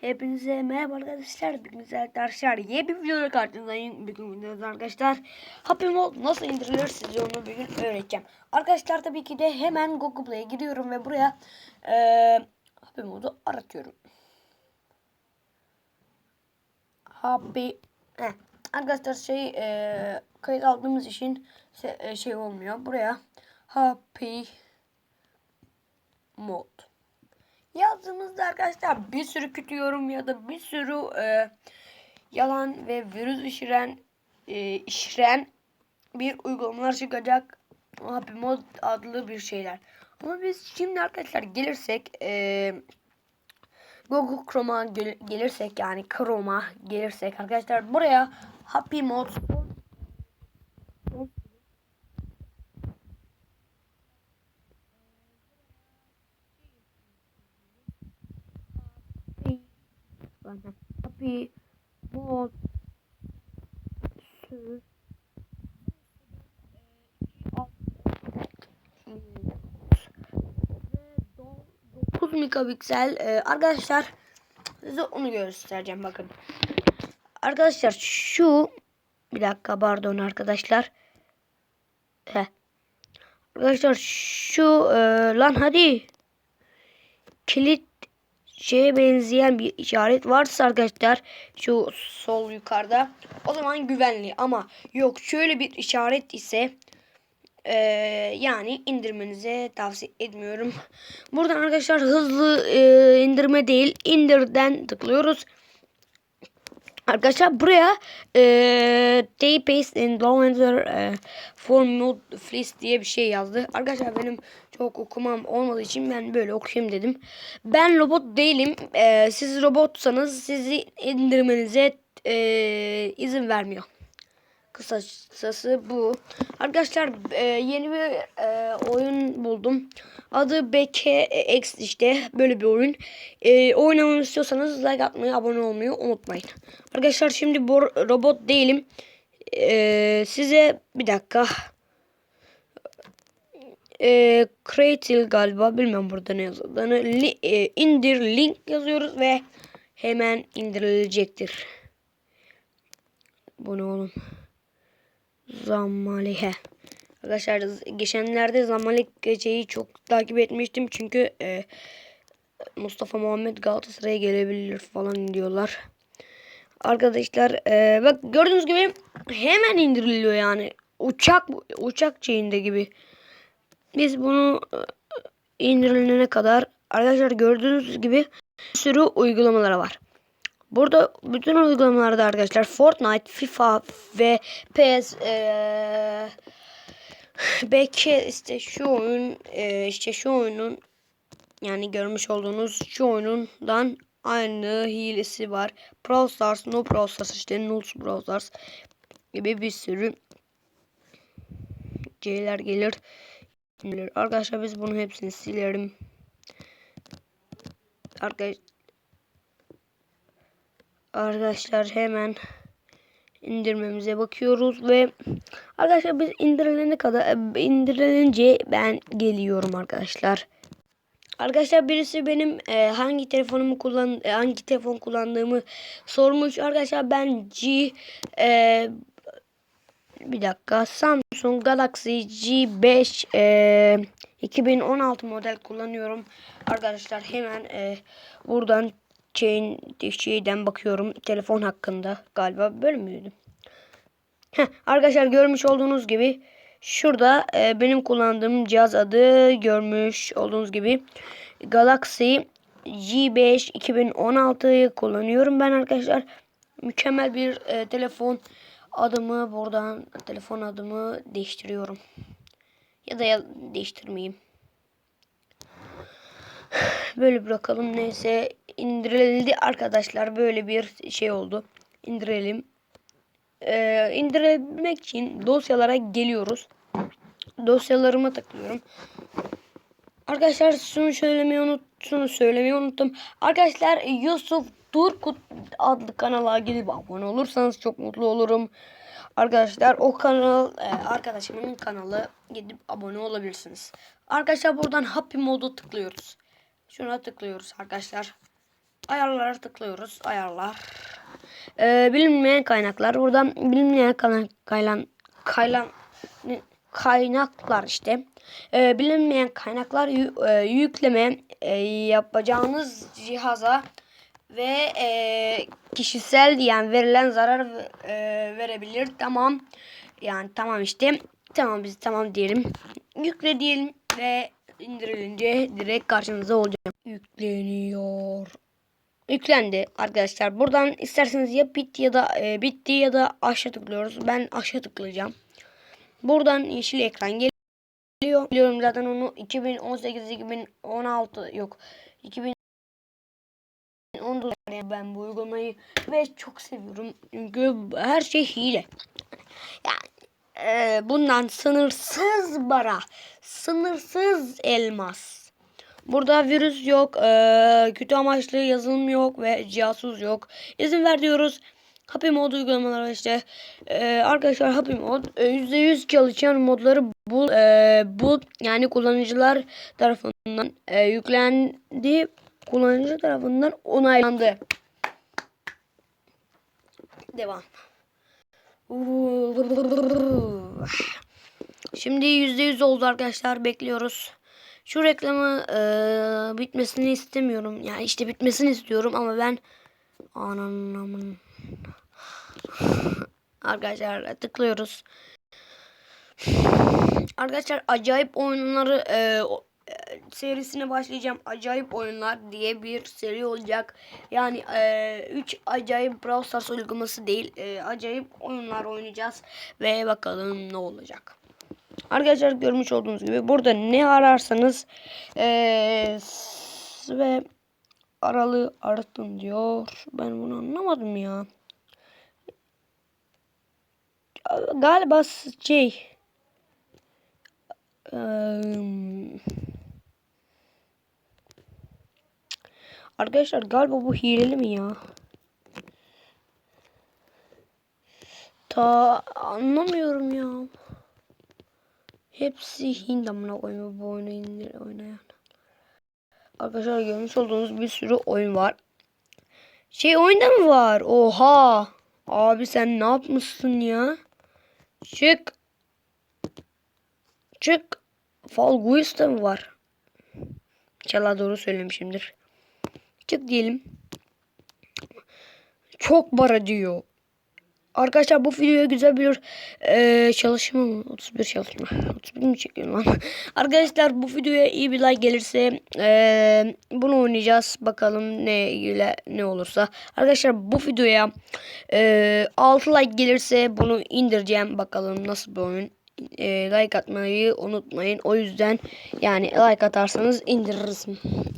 Hepinize merhaba arkadaşlar. Bugün arkadaşlar yeni bir videoda karşınızdayım. Bugün videoda arkadaşlar Happy Mode nasıl indirilir size onu bugün öğreteceğim. Arkadaşlar tabii ki de hemen Google Play'e giriyorum ve buraya eee Happy Mode'u aratıyorum. Happy Heh. Arkadaşlar şey eee kayıt aldığımız için e, şey olmuyor. Buraya Happy Mode yazdığımızda arkadaşlar bir sürü kötü yorum ya da bir sürü e, yalan ve virüs işiren e, işiren bir uygulamalar çıkacak. Mod adlı bir şeyler. Ama biz şimdi arkadaşlar gelirsek e, Google Chrome'a gel- gelirsek yani Chrome'a gelirsek arkadaşlar buraya Happy Mod Happy Mod Sür 9 megapiksel e, arkadaşlar size onu göstereceğim bakın. Arkadaşlar şu bir dakika pardon arkadaşlar. Heh. Arkadaşlar şu e, lan hadi kilit şeye benzeyen bir işaret varsa arkadaşlar şu sol yukarıda o zaman güvenli ama yok şöyle bir işaret ise e, yani indirmenize tavsiye etmiyorum. Buradan arkadaşlar hızlı e, indirme değil indirden tıklıyoruz. Arkadaşlar buraya e, Day Paste and Downloader e, for Fleece diye bir şey yazdı. Arkadaşlar benim çok okumam olmadığı için ben böyle okuyayım dedim. Ben robot değilim. E, siz robotsanız sizi indirmenize e, izin vermiyor. Kısacası bu. Arkadaşlar e, yeni bir e, oyun buldum. Adı BKX işte böyle bir oyun. E, oynamayı istiyorsanız like atmayı, abone olmayı unutmayın. Arkadaşlar şimdi bu robot değilim. E, size bir dakika. E, Creative galiba bilmem burada ne yazıldığını. Li, e, indir link yazıyoruz ve hemen indirilecektir. Bu ne oğlum? Zammalihe. Arkadaşlar geçenlerde Zammalik geceyi çok takip etmiştim. Çünkü e, Mustafa Muhammed Galatasaray'a gelebilir falan diyorlar. Arkadaşlar e, bak gördüğünüz gibi hemen indiriliyor yani. Uçak uçak şeyinde gibi. Biz bunu e, indirilene kadar arkadaşlar gördüğünüz gibi bir sürü uygulamaları var. Burada bütün uygulamalarda arkadaşlar Fortnite, FIFA ve PS eee belki işte şu oyun eee, işte şu oyunun yani görmüş olduğunuz şu oyundan aynı hilesi var. Brawl Stars, No Brawl Stars işte Null Brawl Stars gibi bir sürü şeyler gelir. Arkadaşlar biz bunu hepsini silerim. Arkadaşlar Arkadaşlar hemen indirmemize bakıyoruz ve arkadaşlar biz indirilene kadar indirilince ben geliyorum arkadaşlar. Arkadaşlar birisi benim e, hangi telefonumu kullan e, hangi telefon kullandığımı sormuş. Arkadaşlar ben G e, bir dakika Samsung Galaxy G5 e, 2016 model kullanıyorum. Arkadaşlar hemen e, buradan şeyin, şeyden bakıyorum. Telefon hakkında galiba böyle müydü? Heh, arkadaşlar görmüş olduğunuz gibi şurada e, benim kullandığım cihaz adı görmüş olduğunuz gibi Galaxy G5 2016'yı kullanıyorum ben arkadaşlar. Mükemmel bir e, telefon adımı buradan telefon adımı değiştiriyorum. Ya da ya, değiştirmeyeyim. Böyle bırakalım. Neyse indirildi arkadaşlar. Böyle bir şey oldu. İndirelim. Ee, indirebilmek için dosyalara geliyoruz. Dosyalarıma tıklıyorum. Arkadaşlar şunu söylemeyi unut, şunu söylemeyi unuttum. Arkadaşlar Yusuf Turkut adlı kanala gidip abone olursanız çok mutlu olurum. Arkadaşlar o kanal e, arkadaşımın kanalı gidip abone olabilirsiniz. Arkadaşlar buradan Happy Mode'u tıklıyoruz. Şuna tıklıyoruz arkadaşlar. Ayarlara tıklıyoruz. Ayarlar. Ee, bilinmeyen kaynaklar. Buradan bilinmeyen kaynak, kaylan, kaylan, kaynaklar işte. Ee, bilinmeyen kaynaklar e, yükleme e, yapacağınız cihaza ve e, kişisel yani verilen zarar e, verebilir. Tamam. Yani tamam işte. Tamam biz tamam diyelim. Yükle diyelim ve indirilince direkt karşınıza olacak. Yükleniyor. Yüklendi arkadaşlar. Buradan isterseniz ya bitti ya da e, bitti ya da aşağı tıklıyoruz. Ben aşağı tıklayacağım. Buradan yeşil ekran geliyor. Biliyorum zaten onu 2018 2016 yok. 2019 ben bu uygulamayı ve çok seviyorum. Çünkü her şey hile. Yani e, bundan sınırsız para, sınırsız elmas. Burada virüs yok, e, kötü amaçlı yazılım yok ve cihazsız yok. İzin ver diyoruz. Happy mod uygulamaları işte. E, arkadaşlar Happy mod e, %100 çalışan modları bul, e, bul yani kullanıcılar tarafından e, yüklendi. Kullanıcı tarafından onaylandı. Devam. Şimdi %100 oldu arkadaşlar. Bekliyoruz. Şu reklamı e, bitmesini istemiyorum. Yani işte bitmesini istiyorum ama ben ananamın Arkadaşlar tıklıyoruz. Arkadaşlar acayip oyunları e, e, serisine başlayacağım. Acayip oyunlar diye bir seri olacak. Yani 3 acayip Brawl Stars uygulaması değil. e, acayip oyunlar oynayacağız. Ve bakalım ne olacak. Arkadaşlar görmüş olduğunuz gibi burada ne ararsanız eee, s- ve aralığı aratın diyor. Ben bunu anlamadım ya. Galiba şey eee, Arkadaşlar galiba bu hileli mi ya? Ta anlamıyorum ya. Hepsi Hint amına koyma bu oyunu indir oynayan. Arkadaşlar görmüş olduğunuz bir sürü oyun var. Şey oyunda mı var? Oha. Abi sen ne yapmışsın ya? Çık. Çık. Fall Guys'ta mı var? İnşallah doğru söylemişimdir. Çık diyelim. Çok bara diyor. Arkadaşlar bu videoya güzel bir eee, çalışma mı? 31 çalışma. 31 mi çekiyorum lan? Arkadaşlar bu videoya iyi bir like gelirse eee, bunu oynayacağız. Bakalım ne ile ne olursa. Arkadaşlar bu videoya eee 6 like gelirse bunu indireceğim. Bakalım nasıl bir oyun. Eee, like atmayı unutmayın. O yüzden yani like atarsanız indiririz.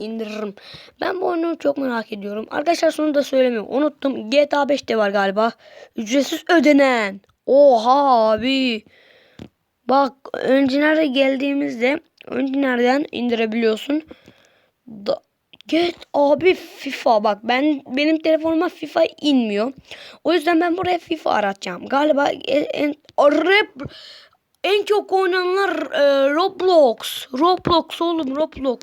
indiririm. Ben bu oyunu çok merak ediyorum. Arkadaşlar şunu da söylemeyi unuttum. GTA 5'te var galiba. Ücretsiz ödenen. Oha abi. Bak öncelere geldiğimizde öncelerden indirebiliyorsun. Da, Get abi FIFA bak ben benim telefonuma FIFA inmiyor. O yüzden ben buraya FIFA aratacağım. Galiba en, en, en çok oynananlar e, Roblox. Roblox oğlum Roblox.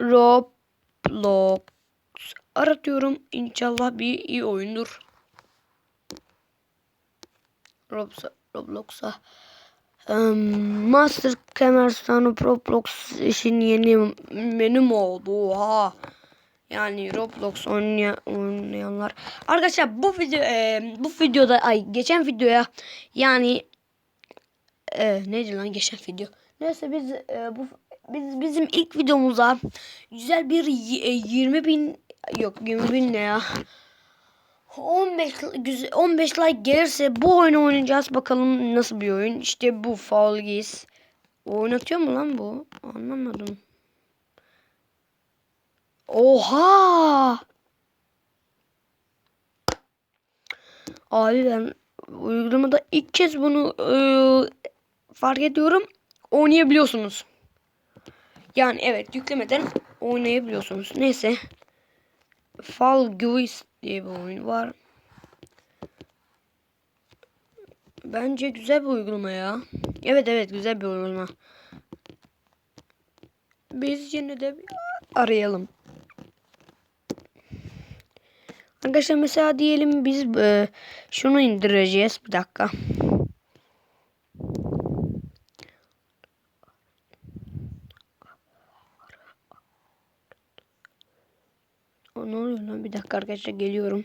Roblox. Aratıyorum. İnşallah bir iyi oyundur. Roblox'a. Em, Master Kemerstan'ı Roblox işin yeni menü oldu. Oha. Yani Roblox oynaya, oynayanlar. Arkadaşlar bu video e, bu videoda ay geçen videoya yani e, neydi lan geçen video. Neyse biz e, bu biz bizim ilk videomuza güzel bir e, 20 bin yok 20 bin ne ya? 15 güzel 15 like gelirse bu oyunu oynayacağız. Bakalım nasıl bir oyun. İşte bu Fall Guys. Oynatıyor mu lan bu? Anlamadım. Oha! Abi ben uygulamada ilk kez bunu e, fark ediyorum oynayabiliyorsunuz. Yani evet yüklemeden oynayabiliyorsunuz. Neyse. Fall Guys diye bir oyun var. Bence güzel bir uygulama ya. Evet evet güzel bir uygulama. Biz yine de arayalım. Arkadaşlar mesela diyelim biz e, şunu indireceğiz. Bir dakika. O ne oluyor lan? Bir dakika arkadaşlar geliyorum.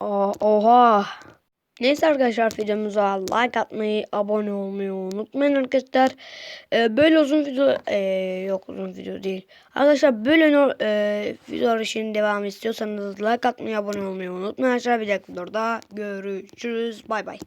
Aa, oha. Neyse arkadaşlar videomuza like atmayı, abone olmayı unutmayın arkadaşlar. Ee, böyle uzun video ee, yok uzun video değil. Arkadaşlar böyle no, ee, videolar için devam istiyorsanız like atmayı, abone olmayı unutmayın arkadaşlar. Bir dakika orada görüşürüz. Bay bay.